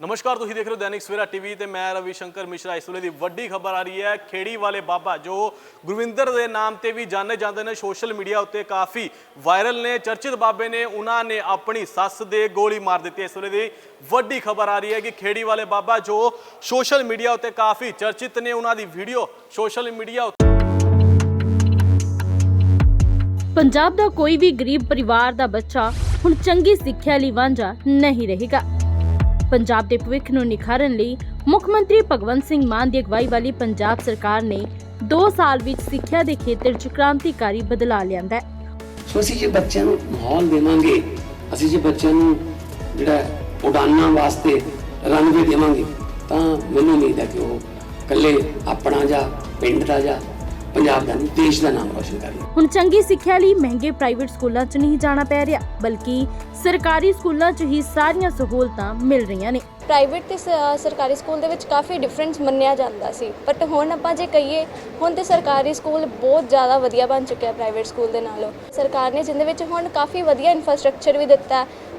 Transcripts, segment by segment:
ਨਮਸਕਾਰ, ਤੁਸੀਂ ਦੇਖ ਰਹੇ ਹੋ ਦੈਨਿਕ ਸਵੇਰਾ ਟੀਵੀ ਤੇ ਮੈਂ ਰਵੀ ਸ਼ੰਕਰ ਮਿਸ਼ਰਾ। ਇਸ ਵੇਲੇ ਦੀ ਵੱਡੀ ਖਬਰ ਆ ਰਹੀ ਹੈ, ਖੇੜੀ ਵਾਲੇ ਬਾਬਾ, ਜੋ ਗੁਰਵਿੰਦਰ ਦੇ ਨਾਮ ਤੇ ਵੀ ਜਾਣੇ ਜਾਂਦੇ ਨੇ ਸੋਸ਼ਲ ਮੀਡੀਆ ਉੱਤੇ ਕਾਫੀ ਵਾਇਰਲ ਨੇ। ਚਰਚਿਤ ਬਾਬੇ ਨੇ, ਉਹਨਾਂ ਨੇ ਆਪਣੀ ਸੱਸ ਦੇ ਗੋਲੀ ਮਾਰ ਦਿੱਤੀ ਇਸ ਵੇਲੇ ਦੀ ਵੱਡੀ ਖਬਰ ਆ ਰਹੀ ਹੈ ਕਿ ਖੇੜੀ ਵਾਲੇ ਬਾਬਾ, ਜੋ ਸੋਸ਼ਲ ਮੀਡੀਆ ਉੱਤੇ ਕਾਫੀ ਚਰਚਿਤ ਨੇ, ਉਹਨਾਂ ਦੀ ਵੀਡੀਓ ਸੋਸ਼ਲ ਮੀਡੀਆ ਉੱਤੇ ਪੰਜਾਬ ਦਾ ਕੋਈ ਵੀ ਗਰੀਬ ਪਰਿਵਾਰ ਦਾ ਬੱਚਾ ਹੁਣ ਚੰਗੀ ਸਿੱਖਿਆ ਲਈ ਵਾਂਝਾ ਨਹੀਂ ਰਹੇਗਾ। ਪੰਜਾਬ ਦੇ ਭਵਿੱਖ ਨੂੰ ਨਿਖਾਰਨ ਲਈ ਮੁੱਖ ਮੰਤਰੀ ਭਗਵੰਤ ਸਿੰਘ ਮਾਨ ਦੀ ਅਗਵਾਈ ਵਾਲੀ ਪੰਜਾਬ ਸਰਕਾਰ ਨੇ 2 ਸਾਲ ਵਿੱਚ ਸਿੱਖਿਆ ਦੇ ਖੇਤਰ 'ਚ ਕ੍ਰਾਂਤੀਕਾਰੀ ਬਦਲਾਅ ਲਿਆਂਦਾ ਹੈ। ਸੋ ਅਸੀਂ ਜੇ ਬੱਚਿਆਂ ਨੂੰ ਮਾਹੌਲ ਦੇਵਾਂਗੇ, ਅਸੀਂ ਜੇ ਬੱਚਿਆਂ ਨੂੰ ਜਿਹੜਾ ਉਡਾਨਾਂ ਵਾਸਤੇ ਰਨਵੇ ਦੇਵਾਂਗੇ, ਤਾਂ ਮੈਨੂੰ ਉਮੀਦ ਹੈ ਕਿ ਉਹ ਇਕੱਲੇ ਆਪਣਾ ਜਾਂ ਪਿੰਡ ਦਾ ਜਾਂ ਪੰਜਾਬ ਦਾ ਨਹੀਂ ਦੇਸ਼ ਦਾ ਨਾਮ ਰੋਸ਼ਨ ਕਰਨਗੇ ਹੁਣ ਚੰਗੀ ਸਿੱਖਿਆ ਲਈ ਮਹਿੰਗੇ ਪ੍ਰਾਈਵੇਟ ਸਕੂਲਾਂ 'ਚ ਨਹੀਂ ਜਾਣਾ ਪੈ ਰਿਹਾ ਬਲਕਿ ਸਰਕਾਰੀ ਸਕੂਲਾਂ 'ਚ ਹੀ ਸਾਰੀਆਂ ਸਹੂਲਤਾਂ ਮਿਲ ਰਹੀਆਂ ਨੇ। ਪ੍ਰਾਈਵੇਟ ਤੇ ਸ- ਸਰਕਾਰੀ ਸਕੂਲ ਦੇ ਵਿੱਚ ਕਾਫੀ ਡਿਫਰੈਂਸ ਮੰਨਿਆ ਜਾਂਦਾ ਸੀ ਬਟ ਹੁਣ ਆਪਾਂ ਜੇ ਕਹੀਏ ਹੁਣ ਤੇ ਸਰਕਾਰੀ ਸਕੂਲ ਬਹੁਤ ਜ਼ਿਆਦਾ ਵਧੀਆ ਬਣ ਚੁੱਕਿਆ ਪ੍ਰਾਈਵੇਟ ਸਕੂਲ ਦੇ ਨਾਲੋਂ। ਸਰਕਾਰ ਨੇ ਜਿੰਦੇ ਵਿੱਚ ਹੁਣ ਕਾਫੀ ਵਧੀਆ ਇਨਫਰਾਸਟ੍ਰਕਚਰ ਵੀ ਦਿੱਤਾ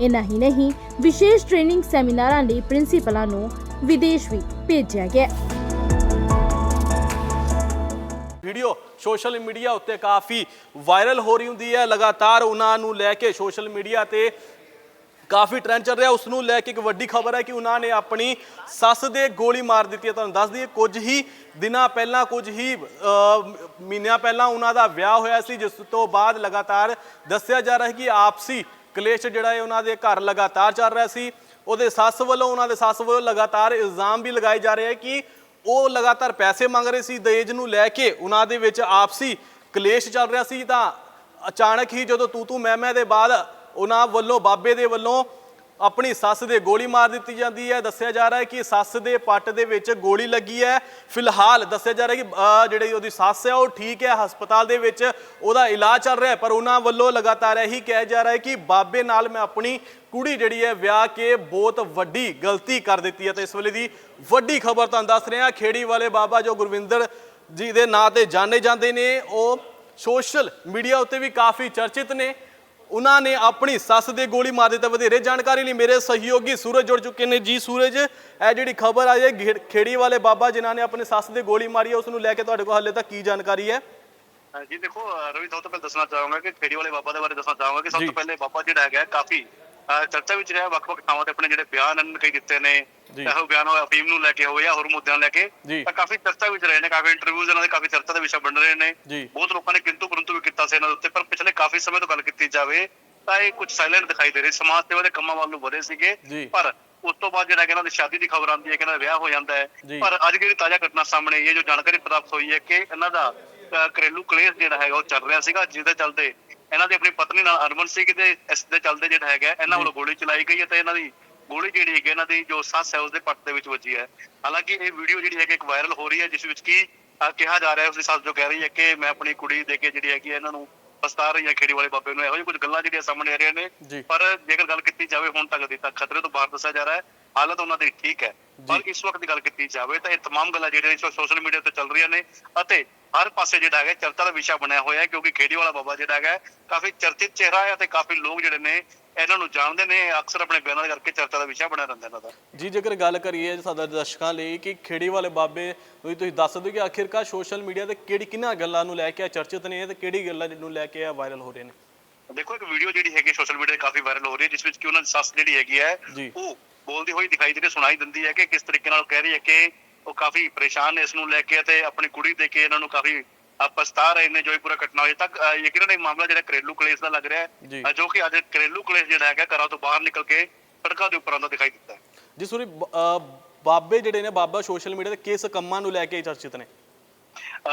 ਇਨਾ ਹੀ ਨਹੀਂ, ਵਿਸ਼ੇਸ਼ ਟ੍ਰੇਨਿੰਗ ਸੈਮੀਨਾਰਾਂ ਲਈ ਪ੍ਰਿੰਸੀਪਲਾਂ ਨੂੰ ਵਿਦੇਸ਼ ਵੀ ਭੇਜਿਆ ਗਿਆ। ਵੀਡੀਓ ਸੋਸ਼ਲ ਮੀਡੀਆ ਉੱਤੇ ਕਾਫੀ ਵਾਇਰਲ ਹੋ ਰਹੀ ਹੁੰਦੀ ਹੈ। ਲਗਾਤਾਰ ਉਹਨਾਂ ਨੂੰ ਲੈ ਕੇ ਸੋਸ਼ਲ ਮੀਡੀਆ ਤੇ ਕਾਫੀ ਟ੍ਰੈਂਡ ਚੱਲ ਰਿਹਾ। ਉਸ ਨੂੰ ਲੈ ਕੇ ਇੱਕ ਵੱਡੀ ਖਬਰ ਹੈ ਕਿ ਉਹਨਾਂ ਨੇ ਆਪਣੀ ਸੱਸ ਦੇ ਗੋਲੀ ਮਾਰ ਦਿੱਤੀ ਹੈ। ਤੁਹਾਨੂੰ ਦੱਸ ਦਈਏ, ਕੁਝ ਹੀ ਦਿਨਾਂ ਪਹਿਲਾਂ, ਕੁਝ ਹੀ ਮਹੀਨਿਆਂ ਪਹਿਲਾਂ ਉਹਨਾਂ ਦਾ ਵਿਆਹ ਹੋਇਆ ਸੀ, ਜਿਸ ਤੋਂ ਬਾਅਦ ਲਗਾਤਾਰ ਦੱਸਿਆ ਜਾ ਰਿਹਾ ਹੈ ਕਿ ਆਪਸੀ ਕਲੇਸ਼ ਜਿਹੜਾ ਹੈ ਉਹਨਾਂ ਦੇ ਘਰ ਲਗਾਤਾਰ ਚੱਲ ਰਿਹਾ ਸੀ। ਉਹਦੇ ਸੱਸ ਵੱਲੋਂ, ਉਹਨਾਂ ਦੇ ਸੱਸ ਵੱਲੋਂ ਲਗਾਤਾਰ ਇਲਜ਼ਾਮ ਵੀ ਲਗਾਏ ਜਾ ਰਹੇ ਹੈ ਕਿ ਉਹ ਲਗਾਤਾਰ ਪੈਸੇ ਮੰਗ ਰਹੇ ਸੀ, ਦਹੇਜ ਨੂੰ ਲੈ ਕੇ ਉਹਨਾਂ ਦੇ ਵਿੱਚ ਆਪਸੀ ਕਲੇਸ਼ ਚੱਲ ਰਿਹਾ ਸੀ। ਤਾਂ ਅਚਾਨਕ ਹੀ ਜਦੋਂ ਤੂ ਤੂ ਮੈਂ ਮੈਂ ਦੇ ਬਾਅਦ ਉਹਨਾਂ ਵੱਲੋਂ, ਬਾਬੇ ਦੇ ਵੱਲੋਂ ਆਪਣੀ ਸੱਸ ਦੇ ਗੋਲੀ ਮਾਰ ਦਿੱਤੀ ਜਾਂਦੀ ਹੈ। ਦੱਸਿਆ ਜਾ ਰਿਹਾ ਹੈ ਕਿ ਸੱਸ ਦੇ ਪੱਟ ਦੇ ਵਿੱਚ ਗੋਲੀ ਲੱਗੀ ਹੈ। ਫਿਲਹਾਲ ਦੱਸਿਆ ਜਾ ਰਿਹਾ ਕਿ ਜਿਹੜੀ ਉਹਦੀ ਸੱਸ ਹੈ, ਉਹ ਠੀਕ ਹੈ। ਹਸਪਤਾਲ ਦੇ ਵਿੱਚ ਉਹਦਾ ਇਲਾਜ ਚੱਲ ਰਿਹਾ ਹੈ, ਪਰ ਉਹਨਾਂ ਵੱਲੋਂ ਲਗਾਤਾਰ ਇਹੀ ਕਿਹਾ ਜਾ ਰਿਹਾ ਹੈ ਕਿ ਬਾਬੇ ਨਾਲ ਮੈਂ ਆਪਣੀ ਕੁੜੀ ਜਿਹੜੀ ਹੈ, ਵਿਆਹ ਕੇ ਬਹੁਤ ਵੱਡੀ ਗਲਤੀ ਕਰ ਦਿੱਤੀ ਹੈ। ਤਾਂ ਇਸ ਵੇਲੇ ਦੀ ਵੱਡੀ ਖਬਰ ਤੁਹਾਨੂੰ ਦੱਸ ਰਹੇ ਹਾਂ ਖੇੜੀ ਵਾਲੇ ਬਾਬਾ ਜੋ ਗੁਰਵਿੰਦਰ ਜੀ ਦੇ ਨਾਂ ਤੇ ਜਾਣੇ ਜਾਂਦੇ ਨੇ, ਉਹ ਸੋਸ਼ਲ ਮੀਡੀਆ ਉੱਤੇ ਵੀ ਕਾਫੀ ਚਰਚਿਤ ਨੇ। ਉਹਨਾਂ ਨੇ ਆਪਣੀ ਸੱਸ ਦੇ ਗੋਲੀ ਮਾਰ ਦਿੱਤਾ ਵਧੇਰੇ ਜਾਣਕਾਰੀ ਲਈ ਮੇਰੇ ਸਹਿਯੋਗੀ ਸੂਰਜ ਜੁੜ ਚੁੱਕੇ ਨੇ ਜੀ ਸੂਰਜ ਇਹ ਜਿਹੜੀ ਖਬਰ ਆਈ ਹੈ ਖੇੜੀ ਵਾਲੇ ਬਾਬਾ ਜਿਨ੍ਹਾਂ ਨੇ ਆਪਣੀ ਸੱਸ ਦੇ ਗੋਲੀ ਮਾਰੀ ਹੈ ਉਸ ਨੂੰ ਲੈ ਕੇ ਤੁਹਾਡੇ ਕੋਲ ਹਾਲੇ ਤੱਕ ਕੀ ਜਾਣਕਾਰੀ ਹੈ ਜੀ ਦੇਖੋ ਰਵੀ ਸਭ ਤੋਂ ਪਹਿਲਾਂ ਦੱਸਣਾ ਚਾਹਾਂਗਾ ਕਿ ਖੇੜੀ ਵਾਲੇ ਬਾਬਾ ਦੇ ਬਾਰੇ ਦੱਸਣਾ ਚਾਹਾਂਗਾ ਕਿ ਸਭ। ਤੋਂ ਪਹਿਲੇ ਬਾਬਾ ਜਿਹੜਾ ਹੈਗਾ ਕਾਫੀ ਚਰਚਾ ਵਿੱਚ ਰਿਹਾ ਵੱਖ-ਵੱਖ ਥਾਵਾਂ ਤੇ ਆਪਣੇ ਜਿਹੜੇ ਬਿਆਨ ਹਨ ਕਈ ਦਿੱਤੇ ਨੇ ਉਹ ਬਿਆਨ ਹੋਇਆ ਅਫੀਮ ਨੂੰ ਲੈ ਕੇ ਜਾਂ ਹੋਰ ਮੁੱਦਿਆਂ ਨੂੰ ਲੈ ਕੇ। ਤਾਂ ਕਾਫੀ ਚਰਚਾ ਵਿੱਚ ਰਹੇ ਨੇ ਕਾਫੀ ਇੰਟਰਵਿਊਜ਼ ਇਹਨਾਂ ਦੇ ਕਾਫੀ ਚਰਚਾ ਦੇ ਵਿਸ਼ਾ ਬਣ ਰਹੇ ਨੇ। ਬਹੁਤ ਲੋਕਾਂ ਨੇ ਕਿੰਤੂ ਪਰੰਤੂ ਵੀ ਕੀਤਾ ਸੀ ਇਹਨਾਂ ਦੇ ਉੱਤੇ ਪਰ ਪਿਛਲੇ ਕਾਫੀ ਸਮੇਂ ਤੋਂ ਗੱਲ ਕੀਤੀ ਜਾਵੇ ਤਾਂ ਇਹ ਕੁਝ ਸਾਇਲੈਂਟ ਦਿਖਾਈ ਦੇ ਰਹੇ ਸਮਾਜ ਸੇਵਾ ਦੇ ਕੰਮਾਂ ਵੱਲ ਨੂੰ ਵਧੇ ਸੀਗੇ। ਪਰ ਉਸ ਤੋਂ ਬਾਅਦ ਜਿਹੜਾ ਕਿ ਇਹਨਾਂ ਦੀ ਸ਼ਾਦੀ ਦੀ ਖਬਰ ਆਉਂਦੀ ਹੈ ਕਿ ਇਹਨਾਂ ਦਾ ਵਿਆਹ ਹੋ ਜਾਂਦਾ। ਹੈ ਪਰ ਅੱਜ ਜਿਹੜੀ ਤਾਜ਼ਾ ਘਟਨਾ ਸਾਹਮਣੇ ਆਈ ਹੈ ਜੋ ਜਾਣਕਾਰੀ ਪ੍ਰਾਪਤ ਹੋਈ ਹੈ ਕਿ ਇਹਨਾਂ ਦਾ ਘਰੇਲੂ ਕਲੇਸ਼ ਜਿਹੜਾ ਹੈਗਾ ਉਹ ਚੱਲ ਰਿਹਾ ਸੀਗਾ ਜਿਹਦੇ ਚੱਲਦੇ ਇਹਨਾਂ ਦੀ ਆਪਣੀ ਪਤਨੀ ਨਾਲ ਅਰਮਨ ਸੀ ਕਿਤੇ ਇਸ ਦੇ ਚੱਲਦੇ ਜਿਹੜਾ ਹੈਗਾ ਇਹਨਾਂ ਵੱਲੋਂ ਗੋਲੀ ਚਲਾਈ ਗਈ ਹੈ ਤੇ ਇਹਨਾਂ ਦੀ ਗੋਲੀ ਜਿਹੜੀ ਹੈਗੀ ਇਹਨਾਂ ਦੀ ਜੋ ਸੱਸ ਹੈ ਉਸਦੇ ਪੱਟ ਦੇ ਵਿੱਚ ਵੱਜੀ ਹੈ। ਹਾਲਾਂਕਿ ਇਹ ਵੀਡੀਓ ਜਿਹੜੀ ਹੈਗੀ ਇੱਕ ਵਾਇਰਲ ਹੋ ਰਹੀ ਹੈ ਜਿਸ ਵਿੱਚ ਕੀ ਕਿਹਾ ਜਾ ਰਿਹਾ ਹੈ ਉਸਦੀ ਸੱਸ ਜੋ ਕਹਿ ਰਹੀ ਹੈ ਕਿ ਮੈਂ ਆਪਣੀ ਕੁੜੀ ਦੇ ਕੇ ਜਿਹੜੀ ਹੈਗੀ ਇਹਨਾਂ ਨੂੰ ਪਛਤਾ ਰਹੀ ਹੈ ਖੇੜੀ ਵਾਲੇ ਬਾਬੇ ਨੂੰ। ਇਹੋ ਜਿਹੀ ਕੁਝ ਗੱਲਾਂ ਜਿਹੜੀਆਂ ਸਾਹਮਣੇ ਆ ਰਹੀਆਂ ਨੇ। ਪਰ ਜੇਕਰ ਗੱਲ ਕੀਤੀ ਜਾਵੇ ਹੁਣ ਤੱਕ ਦੀ ਤਾਂ ਖਤਰੇ ਤੋਂ ਬਾਹਰ ਦੱਸਿਆ ਜਾ ਰਿਹਾ ਹੈ ਹਾਲਤ ਉਹਨਾਂ ਦੀ ਠੀਕ ਹੈ ਪਰ ਇਸ ਵਕਤ ਦੀ ਗੱਲ ਕੀਤੀ ਜਾਵੇ ਤਾਂ ਇਹ तमाम ਗੱਲਾਂ ਜਿਹੜੀਆਂ ਸੋਸ਼ਲ ਮੀਡੀਆ ਤੇ ਚੱਲ ਰਹੀਆਂ ਨੇ ਅਤੇ ਹਰ ਪਾਸੇ ਜਿਹੜਾ ਹੈਗਾ ਚਰਚਾ ਦਾ ਵਿਸ਼ਾ ਬਣਿਆ ਹੋਇਆ ਹੈ ਕਿਉਂਕਿ ਖੇੜੀ ਵਾਲਾ ਬਾਬਾ ਜਿਹੜਾ ਹੈਗਾ ਕਾਫੀ ਚਰਚਿਤ ਚਿਹਰਾ ਹੈ ਤੇ ਕਾਫੀ ਲੋਕ ਜਿਹੜੇ ਨੇ ਇਹਨਾਂ ਨੂੰ ਜਾਣਦੇ ਨੇ ਅਕਸਰ ਆਪਣੇ ਬਿਆਨਾਂ ਦੇ ਕਰਕੇ ਚਰਚਾ ਦਾ ਵਿਸ਼ਾ ਬਣਿਆ ਰਹਿੰਦਾ ਇਹਨਾਂ ਦਾ ਜੀ ਜੇਕਰ ਗੱਲ ਕਰੀਏ ਸਾਡੇ ਦਰਸ਼ਕਾਂ ਲਈ ਕਿ ਖੇੜੀ ਵਾਲੇ ਬਾਬੇ ਨੂੰ ਤੁਸੀਂ ਦੱਸ ਦਿਓ ਕਿ ਆਖਿਰਕਾਰ ਸੋਸ਼ਲ ਮੀਡੀਆ ਤੇ ਕਿਹੜੀ ਕਿਹਨਾਂ ਗੱਲਾਂ ਨੂੰ ਲੈ ਕੇ ਇਹ ਚਰਚਿਤ ਨੇ ਤੇ ਕਿਹੜੀ ਗੱਲਾਂ ਨੂੰ ਲੈ ਕੇ ਇਹ ਵਾਇਰਲ ਹੋ ਰਹੇ ਨੇ ਦੇਖੋ ਇੱਕ ਵੀਡੀਓ ਜਿਹੜੀ ਹੈਗੀ ਸੋਸ਼ਲ ਮੀਡੀਆ ਤੇ ਕਾਫੀ ਵਾਇਰਲ ਹੋ ਰਹੀ ਹੈ ਜਿਸ ਵਿੱਚ ਕਿ ਉਹਨਾਂ ਦੀ ਸੱਸ ਜਿਹੜੀ ਹੈਗੀ ਹੈ ਜੀ। ਉਹ ਬੋਲਦੀ ਹੋਈ ਦਿਖਾਈ ਦੇ ਰਹੀ ਸੁਣਾਈ ਦਿੰਦੀ ਹੈ ਕਿ ਕਿਸ ਤਰੀਕੇ ਨਾਲ ਕਹਿ ਰਹੀ ਹੈ ਕਿ ਉਹ ਕਾਫੀ ਪਰੇਸ਼ਾਨ ਨੇ ਇਸ ਨੂੰ ਲੈ ਕੇ ਤੇ ਆਪਣੀ ਕੁੜੀ ਦੇ ਕੇ ਇਹਨਾਂ ਨੂੰ ਕਾਫੀ ਪਛਤਾ ਰਹੇ ਨੇ ਜੋ ਇਹ ਪੂਰਾ ਘਟਨਾ ਹੋਈ ਤੱਕ ਯਕੀਨਨ ਇਹ ਮਾਮਲਾ ਜਿਹੜਾ ਘਰੇਲੂ ਕਲੇਸ਼ ਦਾ ਲੱਗ ਰਿਹਾ। ਹੈ। ਜੋ। ਕਿ ਅੱਜ ਘਰੇਲੂ ਕਲੇਸ਼ ਜਿਹੜਾ ਹੈਗਾ ਘਰਾਂ ਤੋਂ ਬਾਹਰ ਨਿਕਲ ਕੇ ਸੜਕਾਂ ਦੇ ਉੱਪਰ ਆਉਂਦਾ ਦਿਖਾਈ ਦਿੱਤਾ ਹੈ। ਜੀ ਸੂਰੀ ਬਾਬੇ ਜਿਹੜੇ ਨੇ ਬਾਬਾ ਸੋਸ਼ਲ ਮੀਡੀਆ ਤੇ ਕਿਸ ਕੰਮਾਂ ਨੂੰ ਲੈ ਕੇ ਚਰਚਿਤ ਨੇ?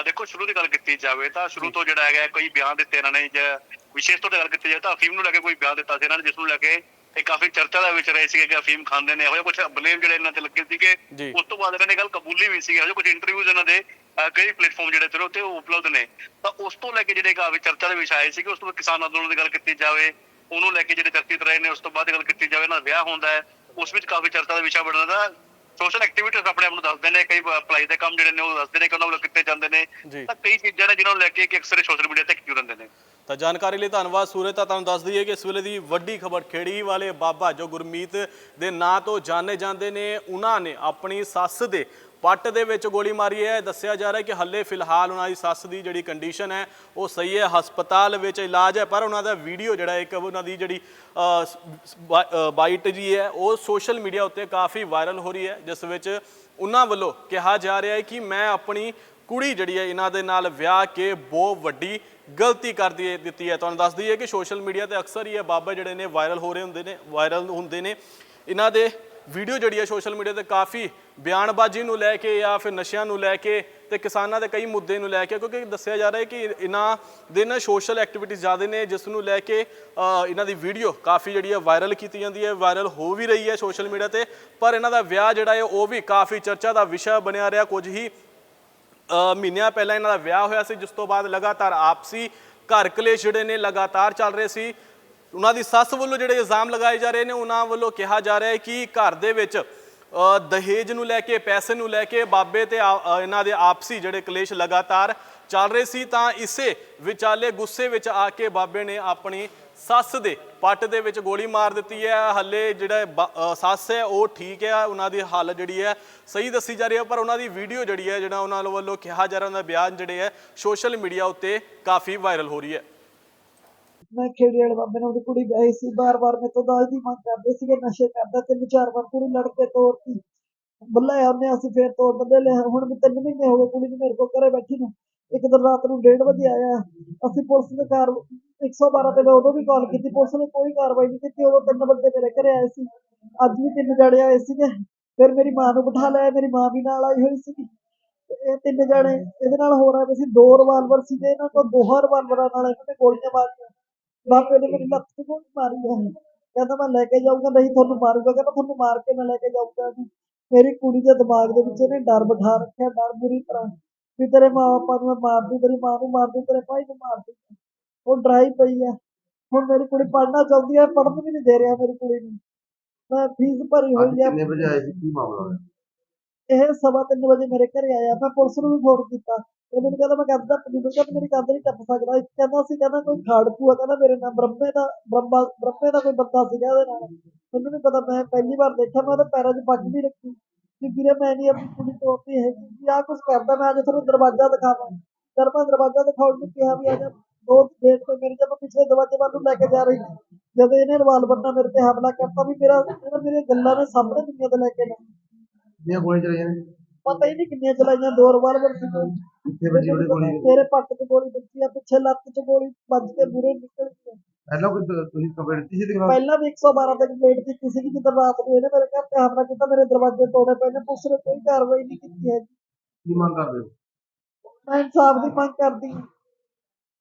ਦੇਖੋ ਸ਼ੁਰੂ ਦੀ ਗੱਲ ਕੀਤੀ ਜਾਵੇ ਤਾਂ ਸ਼ੁਰੂ ਤੋਂ ਜਿਹੜਾ ਹੈਗਾ ਕੋਈ ਬਿਆਨ ਦਿੱਤੇ ਇਹਨਾਂ ਨੇ ਜਾਂ ਵਿਸ਼ੇਸ਼ ਤੌਰ ਤੇ ਗੱਲ ਕੀਤੀ ਜਾਵੇ ਤਾਂ ਅਫੀਮ ਨੂੰ ਲੈ ਕੇ ਕੋਈ ਬਿਆਨ ਦਿੱਤਾ ਸੀ ਇਹਨਾਂ ਨੇ ਜਿਸ ਨੂੰ ਲੈ ਕੇ ਇਹ ਕਾਫੀ ਚਰਚਾ ਦਾ ਵਿਚ ਰਹੇ ਸੀਗੇ ਕਿ ਅਫੀਮ ਖਾਂਦੇ ਨੇ ਇਹੋ ਜਿਹਾ ਕੁਝ ਬਲੇਮ ਜਿਹੜੇ ਇਹਨਾਂ ਤੇ ਲੱਗੇ ਸੀਗੇ। ਉਸ ਤੋਂ ਬਾਅਦ ਇਹਨਾਂ ਨੇ ਗੱਲ ਕਬੂਲੀ ਵੀ ਸੀ ਇਹੋ ਜਿਹੇ ਕੁਝ ਇੰਟਰਵਿਊਜ਼ ਇਹਨਾਂ ਦੇ ਕਈ ਪਲੇਟਫਾਰਮ ਜਿਹੜੇ ਤੇ ਉੱਤੇ ਉਪਲਬਧ ਨੇ। ਤਾਂ ਉਸ ਤੋਂ ਲੈ ਕੇ ਜਿਹੜੇ ਕਾਫੀ ਚਰਚਾ ਦੇ ਵਿਚ ਆਏ ਸੀਗੇ ਉਸ ਤੋਂ ਬਾਅਦ ਕਿਸਾਨ ਅੰਦੋਲਨ ਦੀ ਗੱਲ ਕੀਤੀ ਜਾਵੇ ਉਹਨੂੰ ਲੈ ਕੇ ਜਿਹੜੇ ਚਰਚਿਤ ਰਹੇ ਨੇ ਉਸ ਤੋਂ ਬਾਅਦ ਗੱਲ ਕੀਤੀ ਜਾਵੇ ਇਹਨਾਂ ਦਾ ਵਿਆਹ ਹੁੰਦਾ ਹੈ ਉਸ ਵਿੱਚ ਕਾਫੀ ਚਰਚਾ ਦਾ ਵਿਸ਼ਾ ਬਣਦਾ ਦਾ ਸੋਸ਼ਲ ਐਕਟੀਵਿਟੀਜ਼ ਆਪਣੇ ਆਪ ਨੂੰ ਦੱਸਦੇ ਨੇ ਕਈ ਅਪਲਾਈ ਦੇ ਕੰਮ ਜਿਹੜੇ ਨੇ ਉਹ ਦੱਸਦੇ ਨੇ ਕਿ ਉਹਨਾਂ ਵੱਲੋਂ ਕੀਤੇ ਜਾਂਦੇ ਨੇ। ਤਾਂ ਕਈ ਚੀਜ਼ਾਂ ਨੇ ਜਿਹਨਾਂ ਨੂੰ ਲੈ ਕੇ ਕਿ ਅਕਸਰ ਸੋਸ਼ਲ ਮੀਡੀਆ ਤੇ ਐਕਟਿਵ ਰਹਿੰਦੇ ਨੇ। ਤਾਂ ਜਾਣਕਾਰੀ ਲਈ ਧੰਨਵਾਦ ਸੂਰਜ, ਤਾਂ ਤੁਹਾਨੂੰ ਦੱਸ ਦਈਏ ਕਿ ਇਸ ਵੇਲੇ ਦੀ ਵੱਡੀ ਖਬਰ ਖੇੜੀ ਵਾਲੇ ਬਾਬਾ ਜੋ ਗੁਰਮੀਤ ਦੇ ਨਾਂ ਤੋਂ ਜਾਣੇ ਜਾਂਦੇ ਨੇ, ਉਹਨਾਂ ਨੇ ਆਪਣੀ ਸੱਸ ਦੇ ਪੱਟ ਦੇ ਵਿੱਚ ਗੋਲੀ ਮਾਰੀ ਹੈ। ਦੱਸਿਆ ਜਾ ਰਿਹਾ ਕਿ ਹੱਲੇ ਫਿਲਹਾਲ ਉਹਨਾਂ ਦੀ ਸੱਸ ਦੀ ਜਿਹੜੀ ਕੰਡੀਸ਼ਨ ਹੈ, ਉਹ ਸਹੀ ਹੈ, ਹਸਪਤਾਲ ਵਿੱਚ ਇਲਾਜ ਹੈ, ਪਰ ਉਹਨਾਂ ਦਾ ਵੀਡੀਓ ਜਿਹੜਾ ਇੱਕ ਉਹਨਾਂ ਦੀ ਜਿਹੜੀ ਬਾਈਟ ਜੀ ਹੈ, ਉਹ ਸੋਸ਼ਲ ਮੀਡੀਆ ਉੱਤੇ ਕਾਫੀ ਵਾਇਰਲ ਹੋ ਰਹੀ ਹੈ, ਜਿਸ ਵਿੱਚ ਉਹਨਾਂ ਵੱਲੋਂ ਕਿਹਾ ਜਾ ਰਿਹਾ ਹੈ ਕਿ ਮੈਂ ਆਪਣੀ ਕੁੜੀ ਜਿਹੜੀ ਹੈ, ਇਹਨਾਂ ਦੇ ਨਾਲ ਵਿਆਹ ਕੇ ਬਹੁਤ ਵੱਡੀ ਗਲਤੀ ਕਰ ਦੀ ਦਿੱਤੀ ਹੈ। ਤੁਹਾਨੂੰ ਦੱਸ ਦਈਏ ਕਿ ਸੋਸ਼ਲ ਮੀਡੀਆ ਤੇ ਅਕਸਰ ਹੀ ਇਹ ਬਾਬਾ ਜਿਹੜੇ ਨੇ ਵਾਇਰਲ ਹੋ ਰਹੇ ਹੁੰਦੇ ਨੇ ਵਾਇਰਲ ਹੁੰਦੇ ਨੇ। ਇਹਨਾਂ ਦੇ ਵੀਡੀਓ ਜਿਹੜੀ ਹੈ ਸੋਸ਼ਲ ਮੀਡੀਆ ਤੇ ਕਾਫੀ ਬਿਆਨਬਾਜ਼ੀ ਨੂੰ ਲੈ ਕੇ ਜਾਂ ਫਿਰ ਨਸ਼ਿਆਂ ਨੂੰ ਲੈ ਕੇ ਤੇ ਕਿਸਾਨਾਂ ਦੇ ਕਈ ਮੁੱਦੇ ਨੂੰ ਲੈ ਕੇ, ਕਿਉਂਕਿ ਦੱਸਿਆ ਜਾ ਰਿਹਾ ਹੈ ਕਿ ਇਹਨਾਂ ਦੇ ਨਾ ਸੋਸ਼ਲ ਐਕਟੀਵਿਟੀਜ਼ ਜ਼ਿਆਦਾ ਨੇ, ਜਿਸ ਨੂੰ ਲੈ ਕੇ ਇਹਨਾਂ ਦੀ ਵੀਡੀਓ ਕਾਫੀ ਜਿਹੜੀ ਹੈ ਵਾਇਰਲ ਕੀਤੀ ਜਾਂਦੀ ਹੈ ਵਾਇਰਲ ਹੋ ਵੀ ਰਹੀ ਹੈ ਸੋਸ਼ਲ ਮੀਡੀਆ ਤੇ। ਪਰ ਇਹਨਾਂ ਦਾ ਵਿਆਹ ਜਿਹੜਾ ਹੈ, ਉਹ ਵੀ ਕਾਫੀ ਚਰਚਾ ਦਾ ਵਿਸ਼ਾ ਬਣਿਆ ਰਿਹਾ। ਕੁਝ ਹੀ ਮਹੀਨਿਆਂ ਪਹਿਲਾਂ ਇਹਨਾਂ ਦਾ ਵਿਆਹ ਹੋਇਆ ਸੀ, ਜਿਸ ਤੋਂ ਬਾਅਦ ਲਗਾਤਾਰ ਆਪਸੀ ਘਰ ਕਲੇਸ਼ ਜਿਹੜੇ ਨੇ ਲਗਾਤਾਰ ਚੱਲ ਰਹੇ ਸੀ। ਉਹਨਾਂ ਦੀ ਸੱਸ ਵੱਲੋਂ ਜਿਹੜੇ ਇਲਜ਼ਾਮ ਲਗਾਏ ਜਾ ਰਹੇ ਨੇ, ਉਹਨਾਂ ਵੱਲੋਂ ਕਿਹਾ ਜਾ ਰਿਹਾ ਹੈ ਕਿ ਘਰ ਦੇ ਵਿੱਚ ਦਹੇਜ ਨੂੰ ਲੈ ਕੇ, ਪੈਸੇ ਨੂੰ ਲੈ ਕੇ ਬਾਬੇ ਤੇ ਇਹਨਾਂ ਦੇ ਆਪਸੀ ਜਿਹੜੇ ਕਲੇਸ਼ ਲਗਾਤਾਰ ਚੱਲ ਰਹੇ ਸੀ, ਤਾਂ ਇਸੇ ਵਿਚਾਲੇ, ਗੁੱਸੇ ਵਿੱਚ ਆ ਕੇ ਬਾਬੇ ਨੇ ਆਪਣੀ ਸੱਸ ਦੇ ਪੱਟ ਦੇ ਵਿੱਚ ਗੋਲੀ ਮਾਰ ਦਿੱਤੀ ਹੈ। ਹੱਲੇ ਜਿਹੜਾ ਸੱਸ ਹੈ, ਉਹ ਠੀਕ ਹੈ। ਉਹਨਾਂ ਦੀ ਹਾਲਤ ਜਿਹੜੀ ਹੈ ਸਹੀ ਦੱਸੀ ਜਾ ਰਹੀ ਹੈ, ਪਰ ਉਹਨਾਂ ਦੀ ਵੀਡੀਓ ਜਿਹੜੀ ਹੈ, ਜਿਹੜਾ ਉਹਨਾਂ ਵੱਲੋਂ ਕਿਹਾ ਜਾ ਰਿਹਾ, ਉਹਨਾਂ ਦਾ ਬਿਆਨ ਜਿਹੜੇ ਹੈ, ਸੋਸ਼ਲ ਮੀਡੀਆ ਉੱਤੇ ਕਾਫੀ ਵਾਇਰਲ ਹੋ ਰਹੀ ਹੈ। ਮੈਂ ਖੇੜੇ ਵਾਲੇ ਬਾਬੇ ਨਾਲ ਉਹਦੀ ਕੁੜੀ ਵਿਆਹੀ ਸੀ, ਬਾਰ-ਬਾਰ ਮੇਰੇ ਤੋਂ ਦਾਜ ਦੀ ਮੰਗ ਕਰਦੇ ਸੀਗੇ, ਨਸ਼ੇ ਕਰਦਾ ਤਿੰਨ ਚਾਰ ਵਾਰ ਕੁੜੀ ਲੜ ਕੇ ਤੋਰਤੀ। ਬੱਲੇ ਆਉਂਦੇ ਅਸੀਂ ਫੇਰ ਤੋੜ ਬੰਦੇ ਲੈ ਹੁਣ ਵੀ ਤਿੰਨ ਮਹੀਨੇ ਹੋ ਗਏ ਕੁੜੀ ਨੂੰ ਮੇਰੇ ਕੋਲ ਘਰੇ ਬੈਠੀ ਨੂੰ। ਇੱਕ ਦਿਨ ਰਾਤ ਨੂੰ 1:30 ਵਜੇ ਆਇਆ, ਅਸੀਂ ਪੁਲਿਸ ਦੇ ਕਾਰ 112 ਤੇ ਮੈਂ ਉਦੋਂ ਵੀ ਕਾਲ ਕੀਤੀ, ਪੁਲਿਸ ਨੇ ਕੋਈ ਕਾਰਵਾਈ ਨਹੀਂ ਕੀਤੀ, ਉਦੋਂ ਤਿੰਨ ਬੰਦੇ ਮੇਰੇ ਘਰੇ ਆਏ ਸੀ। ਅੱਜ ਵੀ ਤਿੰਨ ਜਣੇ ਆਏ ਸੀਗੇ। ਫਿਰ ਮੇਰੀ ਮਾਂ ਨੂੰ ਬਿਠਾ ਲਿਆ, ਮੇਰੀ ਮਾਂ ਵੀ ਨਾਲ ਆਈ ਹੋਈ ਸੀਗੀ। ਇਹ ਤਿੰਨ ਜਣੇ, ਇਹਦੇ ਨਾਲ ਹੋ ਰਹੇ ਸੀ, ਦੋ ਰਿਵਾਲਵਰ ਸੀ ਤੇ ਇਹਨਾਂ ਤੋਂ ਦੋਹਾਂ ਰਿਵਾਲਵਰਾਂ ਨਾਲ ਇਹਨਾਂ ਨੇ ਗੋਲੀਆਂ ਮਾਰੀਆਂ। ਬਾਪੇ ਨੇ ਮੇਰੀ ਲੱਤ ਤੇ ਗੋਲੀ ਮਾਰੀ ਹੈ ਕਹਿੰਦਾ ਮੈਂ ਲੈ ਕੇ ਜਾਊਂਗਾ, ਨਹੀਂ ਤੁਹਾਨੂੰ ਮਾਰੂਗਾ। ਕਹਿੰਦਾ ਤੁਹਾਨੂੰ ਮਾਰ ਕੇ ਮੈਂ ਲੈ ਕੇ ਜਾਊਂਗਾ ਮੇਰੀ ਕੁੜੀ ਦੇ ਦਿਮਾਗ ਦੇ ਵਿੱਚ ਇਹਨੇ ਡਰ ਬਿਠਾ ਰੱਖਿਆ, ਡਰ ਬੁਰੀ ਤਰ੍ਹਾਂ। ਵੀ ਤੇਰੇ ਮਾਂ ਬਾਪਾ ਨੂੰ ਮੈਂ ਮਾਰ ਦੂੰ, ਤੇਰੀ ਮਾਂ ਨੂੰ ਮਾਰ ਦੂੰ, ਤੇਰੇ ਭਾਈ ਨੂੰ ਮਾਰ ਦੂੰ। ਉਹ ਡਰਾਈ ਪਈ ਹੈ ਹੁਣ ਮੇਰੀ ਕੁੜੀ ਪੜ੍ਹਨਾ ਚਾਹੁੰਦੀ ਹੈ ਪੜ੍ਹਨ ਵੀ ਨਹੀਂ ਦੇ ਰਿਹਾ ਮੇਰੀ ਕੁੜੀ ਨੂੰ। ਮੈਂ ਫੀਸ ਭਰੀ ਹੋਈ ਹੈ ਕਿੰਨੇ ਵਜੇ ਆਏ ਸੀ? ਕੀ ਮਾਮਲਾ ਹੋਇਆ? ਇਹ ਸਵਾ ਤਿੰਨ ਵਜੇ ਮੇਰੇ ਘਰੇ ਆਇਆ। ਮੈਂ ਪੁਲਿਸ ਨੂੰ ਵੀ ਫੋਨ ਕੀਤਾ। ਇਹ ਮੈਨੂੰ ਕਹਿੰਦਾ ਮੈਂ ਕੰਧ ਟੱਪ ਨਹੀਂ ਮੈਂ ਕਿਹਾ ਮੇਰੀ ਕੰਧ ਨਹੀਂ ਟੱਪ ਸਕਦਾ। ਇੱਕ ਕਹਿੰਦਾ ਸੀ ਕਹਿੰਦਾ ਕੋਈ ਖਾੜਕੂ ਆ। ਕਹਿੰਦਾ ਮੇਰੇ ਨਾਲ ਬ੍ਰਹਮੇ ਦਾ ਬ੍ਰਹਮਾ ਬ੍ਰਹਮੇ ਦਾ ਕੋਈ ਬੰਦਾ ਸੀਗਾ ਇਹਦੇ ਨਾਲ। ਮੈਨੂੰ ਨਹੀਂ ਪਤਾ ਮੈਂ ਪਹਿਲੀ ਵਾਰ ਦੇਖਿਆ। ਮੈਂ ਉਹਦੇ ਪੈਰਾਂ 'ਚ ਪੱਗ ਵੀ ਰੱਖੀ। ਕਿ ਵੀਰੇ ਮੈਂ ਨਹੀਂ ਆਪਣੀ ਕੁੜੀ ਤੋੜਦੀ ਹੈਗੀ। ਵੀ ਆਹ ਕੁਝ ਕਰਦਾ ਮੈਂ ਅੱਜ ਤੁਹਾਨੂੰ ਦਰਵਾਜ਼ਾ ਦਿਖਾਵਾਂ। ਮੈਂ ਦਰਵਾਜ਼ਾ ਦਿਖਾਉਣ ਨੂੰ ਕਿਹਾ ਵੀ ਆ ਜਾ। ਦੋ ਗੇਟ ਤੇ ਮੇਰੀ ਜਦ ਪਿਛਲੇ ਦਰਵਾਜ਼ੇ ਵੱਲ ਨੂੰ ਲੈ ਕੇ ਜਾ ਰਹੀ ਸੀ ਜਦੋਂ ਇਹਨੇ ਰਿਵਾਲਵਰ ਨਾਲ ਮੇਰੇ ਤੇ ਹਮਲਾ ਕਰਤਾ ਵੀ ਮੇਰਾ ਇਹਨੇ ਮੇਰੀਆਂ ਗੱਲਾਂ ਨੇ ਸਾਹਮਣੇ ਦੁਨੀਆ ਤੇ ਲੈ ਕੇ ਨਾ ਕਿੰਨੀਆਂ ਗੋਲੀਆਂ ਚਲਾਈਆਂ ਨੇ? ਪਤਾ ਹੀ ਨਹੀਂ ਕਿੰਨੀਆਂ ਚਲਾਈਆਂ ਦੋ ਰਿਵਾਲਵਰ ਸੀ। ਕਿੱਥੇ ਵੱਜੀ ਉਹਦੀ ਗੋਲੀ ਮੇਰੇ ਪੱਟ ਤੇ ਗੋਲੀ ਵੱਜੀ ਆ ਪਿੱਛੇ ਲੱਤ 'ਚ ਗੋਲੀ ਵੱਜ ਕੇ ਬੁਰੇ ਨਿਕਲ ਗਈ। ਪਹਿਲਾਂ ਕੋਈ ਤੁ- ਤੁਸੀਂ ਕੰਪਲੇਂਟ ਦਿੱਤੀ ਸੀ ਦਿਖਾ ਪਹਿਲਾਂ ਵੀ 112 ਤੇ ਕੰਪਲੇਂਟ ਕੀਤੀ ਸੀ ਜਦੋਂ ਰਾਤ ਨੂੰ ਇਹਨੇ ਮੇਰੇ ਘਰ ਤੇ ਹਮਲਾ ਕੀਤਾ ਮੇਰੇ ਦਰਵਾਜ਼ੇ ਤੋੜੇ ਪਏ ਨੇ ਪੁਲਿਸ ਨੇ ਕੋਈ ਕਾਰਵਾਈ ਨਹੀਂ ਕੀਤੀ ਹੈ ਕੀ ਮੰਗ ਕਰਦੇ ਹੋ? ਮੈਂ ਇਨਸਾਫ ਦੀ ਮੰਗ ਕਰਦੀ ਹਾਂ।